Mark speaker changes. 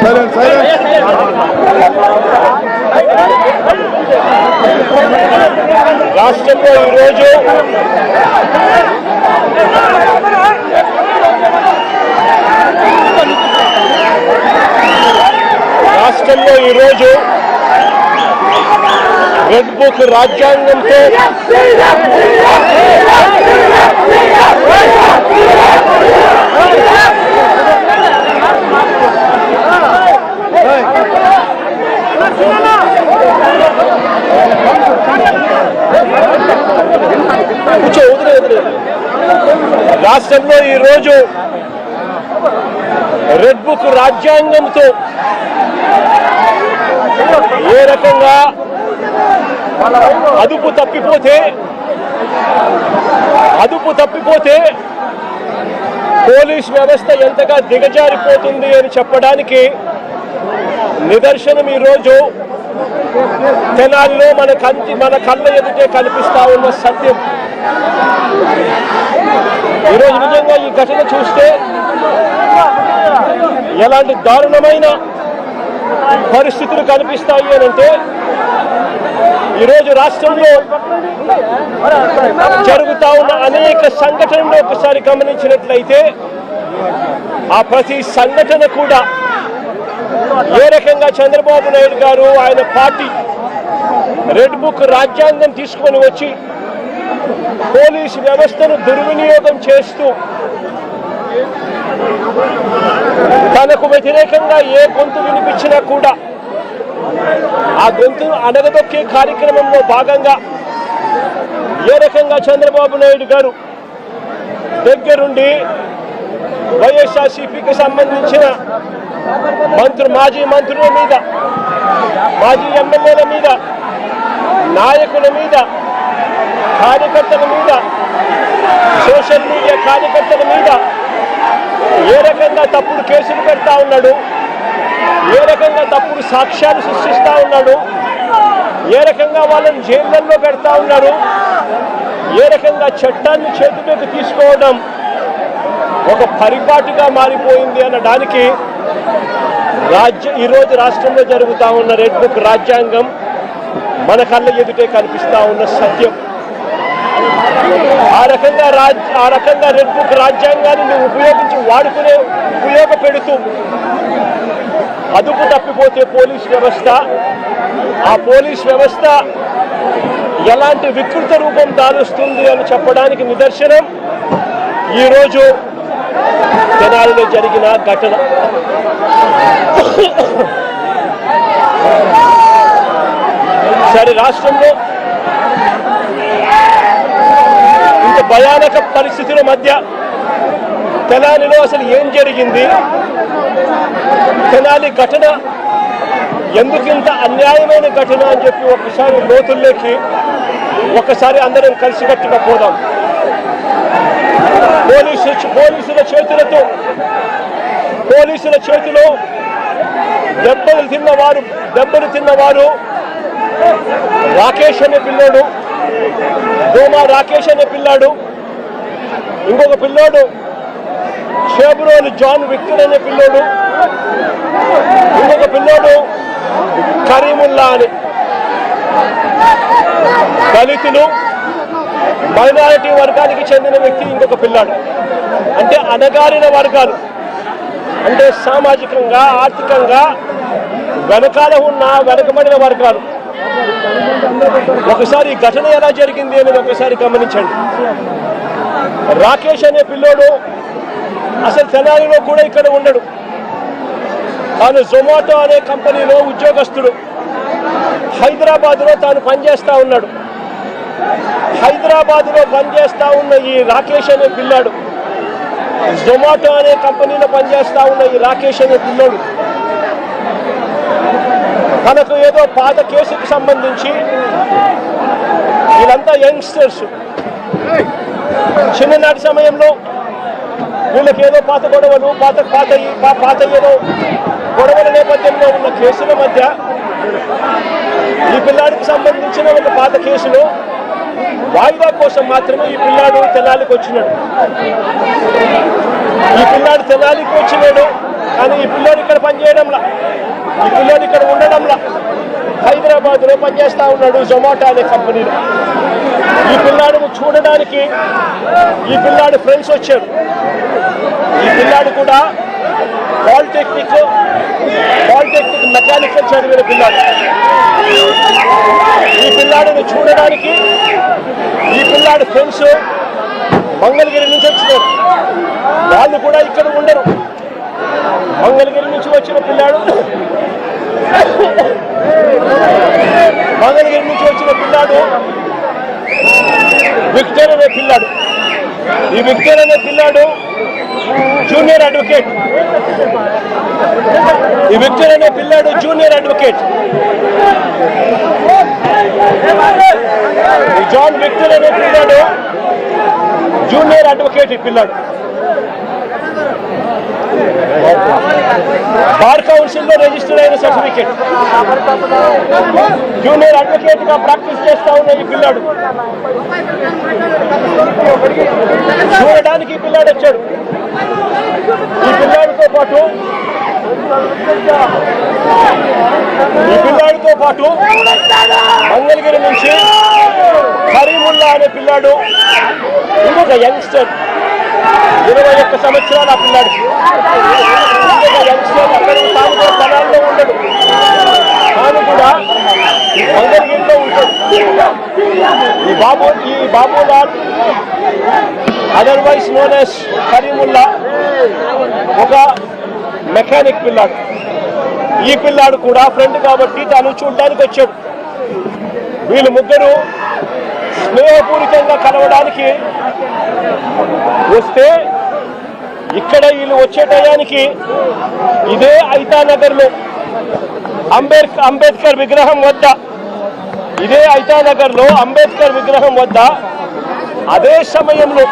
Speaker 1: Silent silent
Speaker 2: రాష్ట్రంలో ఈరోజు రాష్ట్రంలో ఈరోజు రెడ్ బుక్ రాజ్యాంగంతో ఈరోజు రెడ్ బుక్ రాజ్యాంగంతో ఏ రకంగా అదుపు తప్పిపోతే అదుపు తప్పిపోతే పోలీస్ వ్యవస్థ ఎంతగా దిగజారిపోతుంది అని చెప్పడానికి నిదర్శనం ఈరోజు తెనాలిలో మన కంటి మన కళ్ళ ఎదుటే కనిపిస్తా ఉన్న సత్యం. ఈరోజు నిజంగా ఈ ఘటన చూస్తే ఎలాంటి దారుణమైన పరిస్థితులు కనిపిస్తాయి అని అంటే ఈరోజు రాష్ట్రంలో జరుగుతా ఉన్న అనేక సంఘటనలు ఒకసారి గమనించినట్లయితే ఆ ప్రతి సంఘటన కూడా ఏ రకంగా చంద్రబాబు నాయుడు గారు ఆయన పార్టీ రెడ్ బుక్ రాజ్యాంగం తీసుకొని వచ్చి పోలీసు వ్యవస్థను దుర్వినియోగం చేస్తూ తనకు వ్యతిరేకంగా ఏ గొంతు వినిపించినా కూడా ఆ గొంతును అణగదొక్కే కార్యక్రమంలో భాగంగా ఏ రకంగా చంద్రబాబు నాయుడు గారు దగ్గరుండి వైఎస్ఆర్సీపీకి సంబంధించిన మంత్రు మాజీ మంత్రుల మీద మాజీ ఎమ్మెల్యేల మీద నాయకుల మీద కార్యకర్తల మీద సోషల్ మీడియా కార్యకర్తల మీద ఏ రకంగా తప్పుడు కేసులు పెడతా ఉన్నాడు ఏ రకంగా తప్పుడు సాక్ష్యాలు సృష్టిస్తూ ఉన్నాడు ఏ రకంగా వాళ్ళని జైళ్ళల్లో పెడతా ఉన్నారు ఏ రకంగా చట్టాన్ని చేతిలోకి తీసుకోవడం ఒక పరిపాటిగా మారిపోయింది అనడానికి రాజ్య ఈరోజు రాష్ట్రంలో జరుగుతూ ఉన్న రెడ్ బుక్ రాజ్యాంగం మన కళ్ళ ఎదుటే కనిపిస్తా ఉన్న సత్యం. ఆ రకంగా రాజ్ ఆ రకంగా రెడ్ బుక్ రాజ్యాంగాన్ని నువ్వు ఉపయోగించి వాడుకునే ఉపయోగపెడుతూ అదుపు తప్పిపోతే పోలీస్ వ్యవస్థ. ఆ పోలీస్ వ్యవస్థ ఎలాంటి వికృత రూపం దాలుస్తుంది అని చెప్పడానికి నిదర్శనం. ఈరోజు తెనాలిలో జరిగిన ఘటన. ఈసారి రాష్ట్రంలో ఇంత భయానక పరిస్థితుల మధ్య తెనాలిలో అసలు ఏం జరిగింది? తెనాలి ఘటన ఎందుకింత అన్యాయమైన ఘటన అని చెప్పి ఒకసారి లోతుల్లోకి ఒకసారి అందరం కలిసికట్టుగా పోదాం. పోలీసు పోలీసుల చేతులతో పోలీసుల చేతిలో దెబ్బలు తిన్నవారు దెబ్బలు తిన్నవారు రాకేష్ అనే పిల్లోడు భూమా రాకేష్ అనే పిల్లాడు ఇంకొక పిల్లోడు షేబ్రోలు జాన్ విక్టర్ అనే పిల్లోడు ఇంకొక పిల్లోడు కరీముల్లా అని. దళితులు మైనారిటీ వర్గానికి చెందిన వ్యక్తి ఇంకొక పిల్లాడు. అంటే అణగారిన వర్గాలు. అంటే సామాజికంగా ఆర్థికంగా వెనకాల ఉన్న వెనకబడిన వర్గాలు. ఒకసారి ఘటన ఎలా జరిగింది అనేది ఒకసారి గమనించండి. రాకేష్ అనే పిల్లోడు అసలు తెనాలిలో కూడా ఇక్కడ ఉండడు. తాను జొమాటో అనే కంపెనీలో ఉద్యోగస్తుడు. హైదరాబాద్లో తాను పనిచేస్తూ ఉన్నాడు. హైదరాబాద్లో పనిచేస్తూ ఉన్న ఈ రాకేష్ అనే పిల్లాడు జొమాటో అనే కంపెనీలో పనిచేస్తూ ఉన్న ఈ రాకేష్ అనే పిల్లోడు తనకు ఏదో పాత కేసుకు సంబంధించి వీళ్ళంతా యంగ్స్టర్స్. చిన్ననాటి సమయంలో వీళ్ళకి ఏదో పాత గొడవలు పాత పాత పాత ఏదో గొడవల నేపథ్యంలో ఉన్న కేసుల మధ్య ఈ పిల్లాడికి సంబంధించిన ఒక పాత కేసులో వాయిదా కోసం మాత్రమే ఈ పిల్లాడు తెల్లాలికి వచ్చినాడు. ఈ పిల్లాడు తెల్లాలికి వచ్చినాడు కానీ ఈ పిల్లాడు ఇక్కడ పనిచేయడంలా. ఈ పిల్లోడు ఇక్కడ ఉండడంలా. హైదరాబాద్లో పనిచేస్తా ఉన్నాడు జొమాటో అనే కంపెనీలో ఈ పిల్లాడు చూడడానికి ఈ పిల్లాడు ఫ్రెండ్స్ వచ్చారు ఈ పిల్లాడు కూడా పాలిటెక్నిక్ పాలిటెక్నిక్ మెకానికల్ చదివిన పిల్లాడు. ఈ పిల్లాడిని చూడడానికి ఈ పిల్లాడు ఫ్రెండ్స్ మంగళగిరి నుంచి వచ్చినారు. వాళ్ళు కూడా ఇక్కడ ఉండరు. మంగళగిరి నుంచి వచ్చిన పిల్లాడు. మంగళగిరి నుంచి వచ్చిన పిల్లాడు. విక్టర్ అనే పిల్లాడు. ఈ విక్టర్ అనే పిల్లాడు జూనియర్ అడ్వకేట్. ఈ విక్టర్ అనే పిల్లాడు జూనియర్ అడ్వకేట్. ఈ జాన్ విక్టర్ అనే పిల్లాడు జూనియర్ అడ్వకేట్ ఈ పిల్లాడు. బార్ కౌన్సిల్లో రిజిస్టర్ అయిన సర్టిఫికేట్. జూనియర్ అడ్వకేట్గా ప్రాక్టీస్ చేస్తా ఉన్న ఈ పిల్లాడు. చూడడానికి ఈ పిల్లాడు వచ్చాడు. ఈ పిల్లాడితో పాటు ఈ పిల్లాడితో పాటు మంగళగిరి నుంచి కరీముల్లా అనే పిల్లాడు ఇంకొక యంగ్స్టర్ ఇరవై ఒక్క సంవత్సరాలు ఆ పిల్లాడికి తాను కూడా స్థలాల్లో ఉండడు. తాను కూడా మంగళగిరిలో ఉంటాడు. ఈ బాబు ఈ Babulal otherwise known as Kareemulla ఒక మెకానిక్ పిల్లాడు. ఈ పిల్లాడు కూడా ఫ్రెండ్ కాబట్టి తాను చూడడానికి వచ్చాడు. వీళ్ళు ముగ్గురు స్నేహపూరితంగా కలవడానికి వస్తే ఇక్కడ వీళ్ళు వచ్చే టయానికి ఇదే ఐతానగర్లో అంబేద్కర్ అంబేద్కర్ విగ్రహం వద్ద. ఇదే ఐతానగర్లో అంబేద్కర్ విగ్రహం వద్ద. అదే సమయంలో